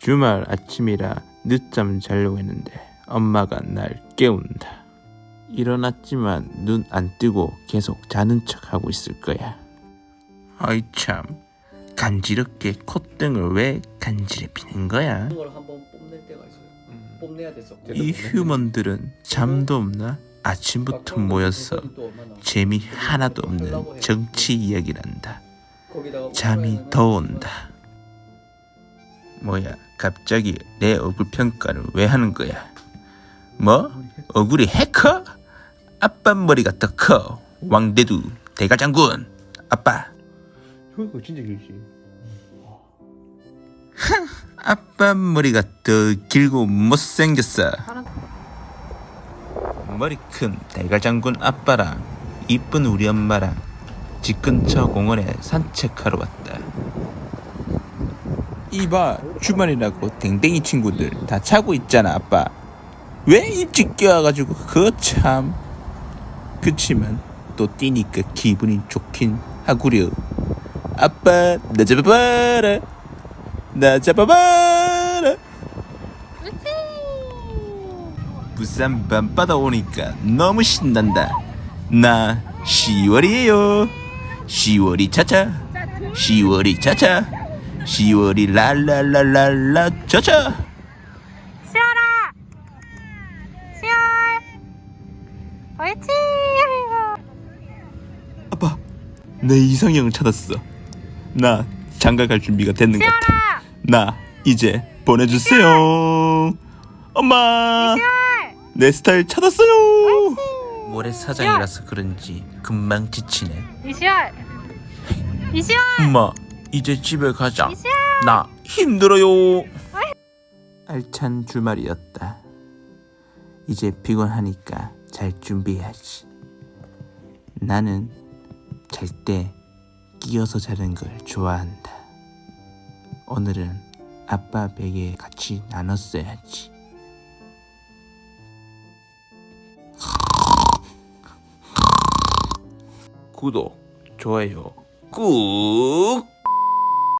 주말 아침이라 늦잠 자려고 했는데 엄마가 날 깨운다. 일어났지만 눈 안 뜨고 계속 자는 척 하고 있을 거야. 아이 참 간지럽게 콧등을 왜 간지러 피는 거야? 그걸 한번 뽐낼 때가 있어요. 뽐내야 돼서. 이 휴먼들은 잠도 없나? 아침부터 모여서 재미 하나도 없는 정치 이야기를 한다. 잠이 더 온다. 뭐야, 갑자기 내 얼굴 평가를 왜 하는 거야? 뭐? 얼굴이 해커? 아빠 머리가 더 커. 왕대두 대가장군. 아빠. 이거 진짜 길지. 아빠 머리가 더 길고 못생겼어. 머리 큰 대가장군 아빠랑 이쁜 우리 엄마랑 집 근처 공원에 산책하러 왔다. 이봐 주말이라고 댕댕이 친구들 다 자고 있잖아 아빠. 왜 일찍 깨워가지고 그거 참. 그치만 또 뛰니까 기분이 좋긴 하구려. 아빠 나 잡아봐라. 나 잡아봐라. 부산 밤바다 오니까 너무 신난다. 나 10월이에요. 10월이 차차. 10월이 차차. 10월이 랄랄랄랄라 차차. 시원아! 시원! 옳지! 아빠, 내 이상형 찾았어. 나 장가 갈 준비가 됐는 것 같아. 나 이제 보내주세요. 엄마, 내 스타일 찾았어요. 모래사장이라서 그런지 금방 지치네. 이시월! 이시월! 엄마, 이제 집에 가자. 나 힘들어요. 알찬 주말이었다. 이제 피곤하니까 잘 준비해야지. 나는 잘 때 끼어서 자는 걸 좋아한다. 오늘은 아빠 베개 같이 나눴어야지. 구독, 좋아요 꾹